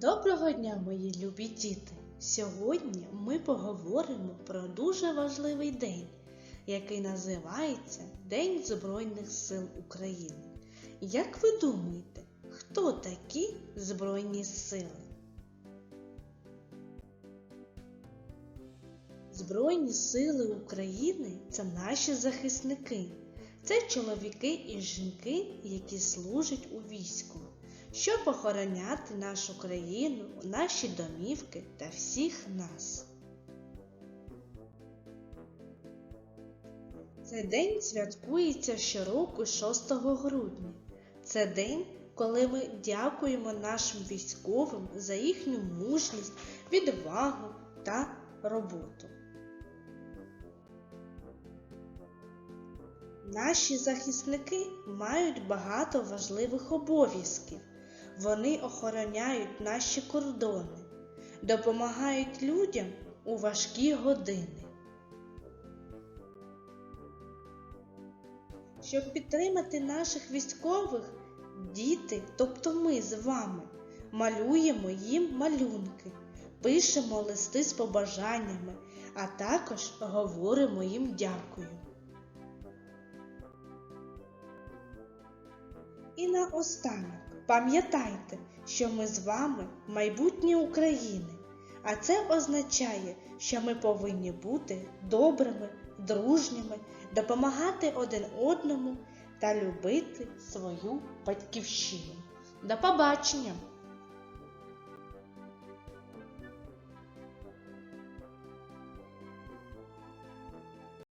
Доброго дня, мої любі діти! Сьогодні ми поговоримо про дуже важливий день, який називається День Збройних сил України. Як ви думаєте, хто такі Збройні сили? Збройні сили України це наші захисники. Це чоловіки і жінки, які служать у війську, щоб охороняти нашу країну, наші домівки та всіх нас. Цей день святкується щороку 6 грудня. Це день, коли ми дякуємо нашим військовим за їхню мужність, відвагу та роботу. Наші захисники мають багато важливих обов'язків. Вони охороняють наші кордони, допомагають людям у важкі години. Щоб підтримати наших військових, діти, тобто ми з вами, малюємо їм малюнки, пишемо листи з побажаннями, а також говоримо їм дякую. І наостанок, пам'ятайте, що ми з вами майбутнє України, а це означає, що ми повинні бути добрими, дружніми, допомагати один одному та любити свою батьківщину. До побачення!